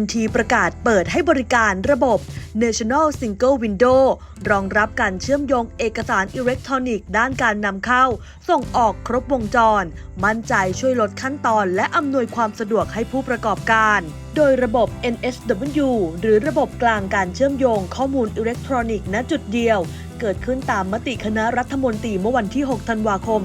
NT ประกาศเปิดให้บริการระบบ National Single Window รองรับการเชื่อมโยงเอกสารอิเล็กทรอนิกส์ด้านการนำเข้า ส่งออกครบวงจร มั่นใจช่วยลดขั้นตอน และอำนวยความสะดวกให้ผู้ประกอบการ โดยระบบ NSW หรือระบบกลางการเชื่อมโยงข้อมูลอิเล็กทรอนิกส์ณจุดเดียว เกิดขึ้นตามมติคณะรัฐมนตรีเมื่อวันที่ 6 ธันวาคม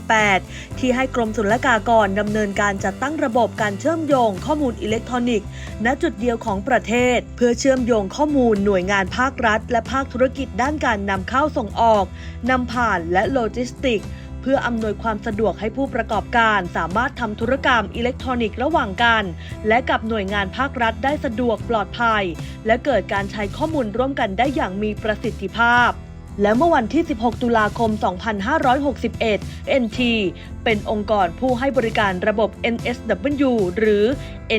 2548 ที่ให้กรมศุลกากรดำเนินการจัดตั้งระบบการเชื่อมโยงข้อมูลอิเล็กทรอนิกส์ ณจุดเดียวของประเทศ เพื่อเชื่อมโยงข้อมูลหน่วยงานภาครัฐ และภาคธุรกิจด้านการนำเข้าส่งออกนำผ่านและโลจิสติกส์ พื่ออำนวยความสะดวกให้ผู้ประกอบการสามารถทำธุรกรรมอิเล็กทรอนิกส์ระหว่างกัน และกับหน่วยงานภาครัฐได้สะดวกปลอดภัย และเกิดการใช้ข้อมูลร่วมกันได้อย่างมีประสิทธิภาพและเมื่อวันที่ 16 ตุลาคม 2561 NT เป็นองค์กรผู้ให้บริการระบบ NSW หรือ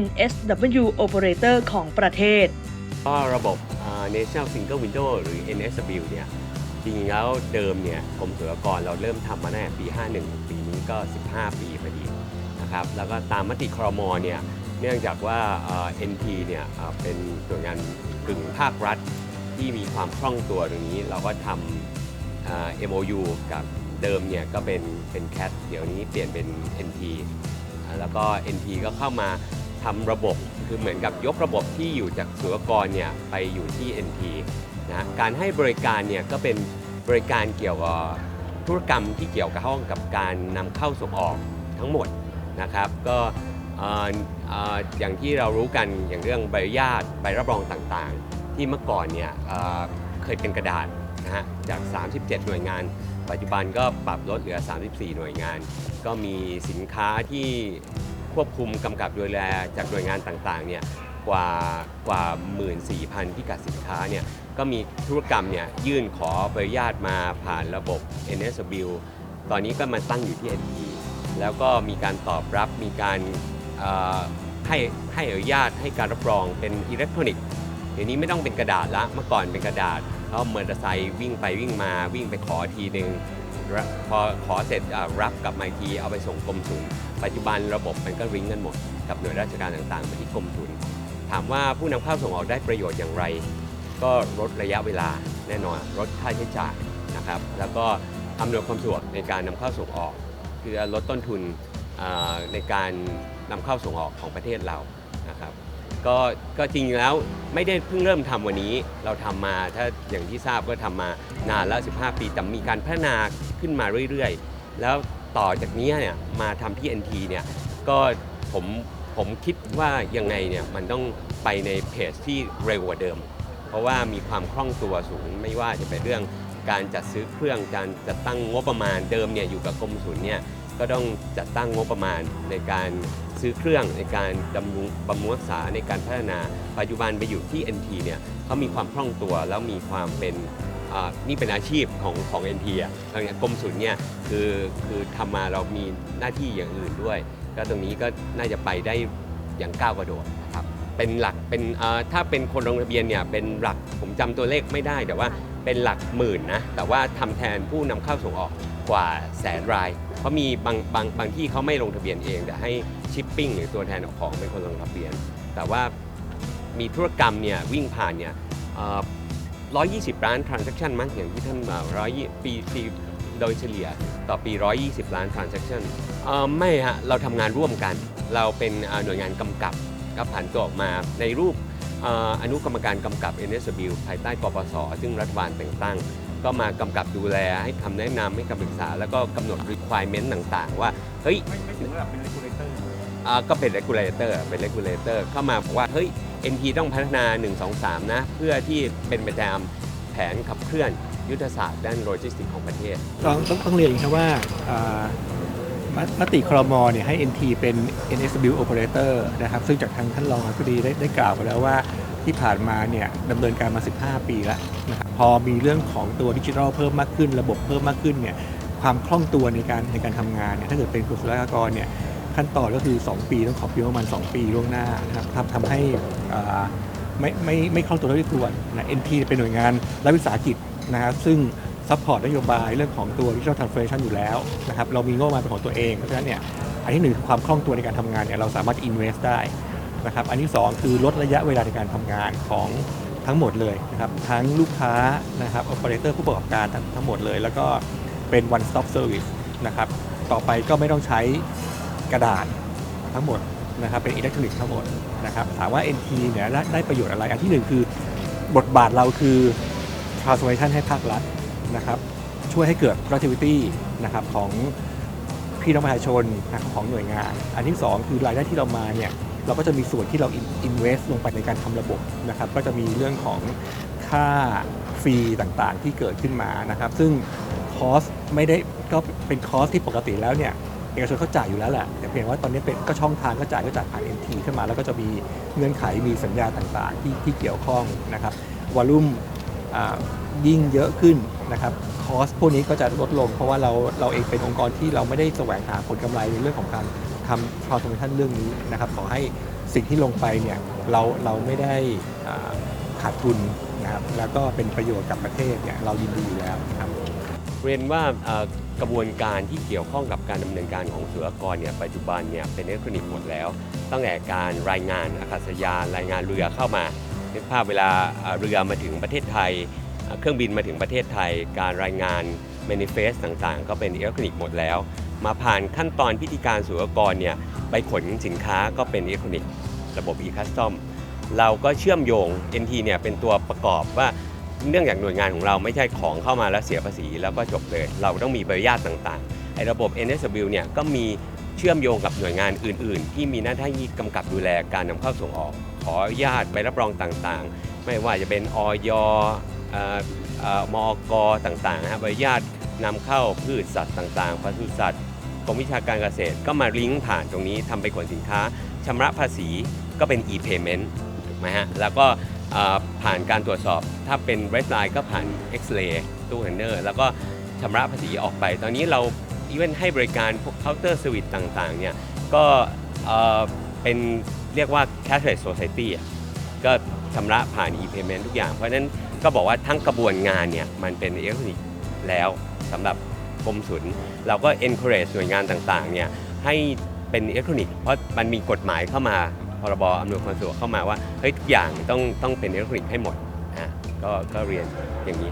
NSW Operator ของประเทศ ก็ระบบ National Single Window หรือ NSW เนี่ย จริงๆแล้วเดิมเนี่ยกรมศุลกากรเราเริ่มทำมาตั้งแต่ปี 51 ปีนี้ก็ 15 ปีพอดีนะครับแล้วก็ตามมติครมเนี่ยเนื่องจากว่าอ่า NT เนี่ยเป็นหน่วยงานกึ่งภาครัฐที่มีความคล่องตัวตรงนี้ เราก็ทำอ่า MOU กับเดิมเนี่ยก็เป็นเป็น CAT เดี๋ยวนี้เปลี่ยนเป็น NT แล้วก็ NT ก็เข้ามาทำระบบคือเหมือนกับยกระบบที่อยู่จากศุลกากรเนี่ยไปอยู่ที่ NT นะการให้บริการเนี่ยก็เป็นบริการเกี่ยวกับธุรกรรมที่เกี่ยวกับห้องกับการนำเข้าส่งออกทั้งหมดนะครับก็เอ่อเอ่ออย่างที่เรารู้กันอย่างเรื่องใบอนุญาตใบรับรองต่างๆ ที่เมื่อก่อนเนี่ยเอ่อเคยเป็นกระดาษนะฮะจาก 37 หน่วยงาน ปัจจุบันก็ปรับลดเหลือ 34 หน่วยงาน ก็มีสินค้าที่ควบคุมกำกับดูแลจากหน่วยงานต่างๆเนี่ยกว่ากว่า 14,000 พิกัดสินค้าเนี่ย ก็มีธุรกรรมเนี่ยยื่นขอใบอนุญาตมาผ่านระบบ NSW ตอนนี้ก็มาตั้งอยู่ที่ NT แล้วก็มีการตอบรับมีการให้ให้อนุญาตให้การรับรองเป็นอิเล็กทรอนิกส์เดี๋ยวนี้ไม่ต้องเป็นกระดาษละเมื่อก่อนเป็นกระดาษแล้วมอเตอร์ไซค์วิ่งไปวิ่งมาวิ่งไปขอทีหนึ่งพอขอเสร็จรับกลับมาทีเอาไปส่งกรมศุลปัจจุบันระบบมันก็ริงกันหมด กับหน่วยราชการต่างๆไปที่กรมศุลถามว่าผู้นำเข้าส่งออกได้ประโยชน์อย่างไร ก็ลดระยะเวลาแน่นอนลดค่าใช้จ่ายนะครับ แล้วก็อำนวยความสะดวกในการนำเข้าส่งออก คือลดต้นทุนในการนำเข้าส่งออกของประเทศเรานะครับก็ก็จริงแล้วไม่ได้เพิ่งเริ่มทำวันนี้เราทำมาถ้าอย่างที่ทราบก็ทำมานานแล้ว 15 ปีแต่มีการพัฒนาขึ้นมาเรื่อยๆ แล้วต่อจากนี้เนี่ยมาทำที่ NT เนี่ยก็ผมผมคิดว่ายังไงเนี่ยมันต้องไปในเพจที่เร็วกว่าเดิม เพราะว่ามีความคล่องตัวสูงไม่ว่าจะเป็นเรื่องการจัดซื้อเครื่องการจัดตั้งงบประมาณเดิมเนี่ยอยู่กับกรมศุลเนี่ยก็ต้องจัดตั้งงบประมาณในการซื้อเครื่องในการดำรงบำรุงรักษาในการพัฒนาปัจจุบันไปอยู่ที่ NT เนี่ยเขามีความคล่องตัวแล้วมีความเป็นนี่เป็นอาชีพของของ NT อะอย่างนี้กรมศุลเนี่ยคือคือทำมาเรามีหน้าที่อย่างอื่นด้วย ก็ตรงนี้ก็น่าจะไปได้อย่างก้าวกระโดดนะครับ เป็นหลักเป็นเอ่อถ้าเป็นคนลงทะเบียนเนี่ยเป็นหลักผมจำตัวเลขไม่ได้ แต่ว่าเป็นหลักหมื่นนะแต่ว่าทำแทนผู้นำเข้าส่งออกกว่าแสนรายเพราะมีบางบางบางที่เขาไม่ลงทะเบียนเอง แต่ให้ชิปปิ้งหรือตัวแทนออกของเป็นคนลงทะเบียน แต่ว่ามีธุรกรรมเนี่ยวิ่งผ่านเนี่ยเอ่อ 120 ล้าน transaction มั้งอย่างที่ท่านบอกร้อยปีปีโดยเฉลี่ยต่อปี 120 ล้าน transaction เอ่อไม่ฮะ เราทำงานร่วมกัน เราเป็นเอ่อหน่วยงานกำกับ ก็ผ่านตัวออกมาในรูปเอ่ออนุกรรมการกำกับ NSW ภายใต้ปปส ซึ่งรัฐบาลแต่งตั้ง ก็มากำกับดูแลให้คำแนะนำให้คำปรึกษา แล้วก็กำหนด requirement ต่างๆ ว่า เฮ้ย ไม่ถึงระดับเป็น regulator อ่าก็เป็น regulator เป็น regulator เข้ามาบอกว่า เฮ้ย NT ต้องพัฒนา 1 2 3 นะ เพื่อที่เป็นไปตามแผนขับเคลื่อนยุทธศาสตร์ด้านโลจิสติกส์ของประเทศ ต้องต้องต้องเรียนอย่างนี้ครับว่าอ่า มติครมเนี่ยให้ NT เป็น NSW operator นะครับ ซึ่งจากทางท่านรองอธิบดีได้ได้กล่าวไปแล้วว่าที่ผ่านมาเนี่ยดำเนินการมา 15 ปีแล้วนะครับพอมีเรื่องของตัวดิจิทัลเพิ่มมากขึ้น ระบบเพิ่มมากขึ้นเนี่ยความคล่องตัวในการในการทำงานเนี่ยถ้าเกิดเป็นกุศุลกากรเนี่ยขั้นตอนก็คือ 2 ปีต้องขอปีประมาณ 2 ปีล่วงหน้านะครับทำทำให้อ่าไม่ไม่ไม่คล่องตัวเท่าที่ควรนะ NT เป็นหน่วยงานรัฐวิสาหกิจนะครับซึ่ง ซัพพอร์ตนโยบายเรื่องของตัว Digital Transformation อยู่แล้วนะครับเรามีงบประมาณเป็นของตัวเอง เพราะฉะนั้นเนี่ยอันที่หนึ่งคือความคล่องตัวในการทำงานเนี่ยเราสามารถ invest ได้นะครับอันที่สองคือลดระยะเวลาในการทำงานของทั้งหมดเลยนะครับทั้งลูกค้านะครับ operator ผู้ประกอบการทั้งทั้งหมดเลย แล้วก็เป็น one stop service นะครับต่อไปก็ไม่ต้องใช้กระดาษทั้งหมดนะครับเป็นอิเล็กทรอนิกส์ทั้งหมดนะครับถามว่า NT เนี่ยได้ได้ประโยชน์อะไร อันที่หนึ่งคือบทบาทเราคือ transformation ให้ภาครัฐ นะครับช่วยให้เกิด productivity นะครับของพี่น้องประชาชนนะของหน่วยงาน อันที่สองคือรายได้ที่เรามาเนี่ยเราก็จะมีส่วนที่เรา invest ลงไปในการทำระบบนะครับก็จะมีเรื่องของค่าฟรีต่างๆที่เกิดขึ้นมานะครับ ซึ่งคอสไม่ได้ก็เป็นคอสที่ปกติแล้วเนี่ยเอกชนเขาจ่ายอยู่แล้วแหละแต่เพียงว่าตอนนี้เป็นก็ช่องทางก็จ่ายก็จ่ายผ่าน NT ขึ้นมา แล้วก็จะมีเงื่อนไขมีสัญญาต่างๆ ที่ที่เกี่ยวข้องนะครับวอลุ่มยิ่งเยอะขึ้น นะครับคอสพวกนี้ก็จะลดลง เพราะว่าเราเราเองเป็นองค์กรที่เราไม่ได้แสวงหาผลกำไรในเรื่องของการทำ transformation เรื่องนี้นะครับขอให้สิ่งที่ลงไปเนี่ยเราเราไม่ได้ขาดทุนนะครับแล้วก็เป็นประโยชน์กับประเทศเนี่ยเรายินดีอยู่แล้วนะครับเรียนว่ากระบวนการที่เกี่ยวข้องกับการดำเนินการของศุลกากรเนี่ยปัจจุบันเนี่ยเป็นอิเล็กทรอนิกส์หมดแล้ว ตั้งแต่การรายงานอากาศยานรายงานเรือเข้ามานึกภาพเวลาเรือมาถึงประเทศไทย เครื่องบินมาถึงประเทศไทย การรายงาน manifest ต่างๆ ก็เป็นอิเล็กทรอนิกส์หมดแล้ว มาผ่านขั้นตอนพิธีการศุลกากรเนี่ยไปขนสินค้าก็เป็นอิเล็กทรอนิกส์ระบบ e-custom เราก็เชื่อมโยง NT เนี่ยเป็นตัวประกอบว่าเนื่องจากหน่วยงานของเราไม่ใช่ของเข้ามาแล้วเสียภาษีแล้วก็จบเลย เราต้องมีใบอนุญาตต่างๆไอ้ระบบ NSW เนี่ยก็มีเชื่อมโยงกับหน่วยงานอื่น ๆ ที่มีหน้าที่กำกับดูแลการนำเข้าส่งออก ขออนุญาตใบรับรองต่างๆ ไม่ว่าจะเป็นอย มอกต่างๆนะครับใบญาตนำเข้าพืชสัตว์ต่างๆปศุสัตว์กรมวิชาการเกษตรก็มาลิงก์ผ่านตรงนี้ทำไปขนสินค้าชำระภาษีก็เป็น e-payment ถูกไหมฮะแล้วก็ผ่านการตรวจสอบถ้าเป็น red line ก็ผ่าน X-ray ตู้คอนเทนเนอร์แล้วก็ชำระภาษีออกไป ตอนนี้เราอีเวนให้บริการพวกเคาน์เตอร์สวิตต่างๆเนี่ยก็เป็นเรียกว่า cashless society ก็ชำระผ่าน e-payment ทุกอย่าง เพราะฉะนั้น ก็บอกว่าทั้งกระบวนงานเนี่ยมันเป็นอิเล็กทรอนิกส์แล้วสำหรับกรมศุลเราก็ encourage หน่วยงานต่างๆเนี่ยให้เป็นอิเล็กทรอนิกส์เพราะมันมีกฎหมายเข้ามาพรบอำนวยความสะดวกเข้ามาว่าเฮ้ยทุกอย่างต้องต้องเป็นอิเล็กทรอนิกส์ให้หมดอะก็ก็เรียนอย่างนี้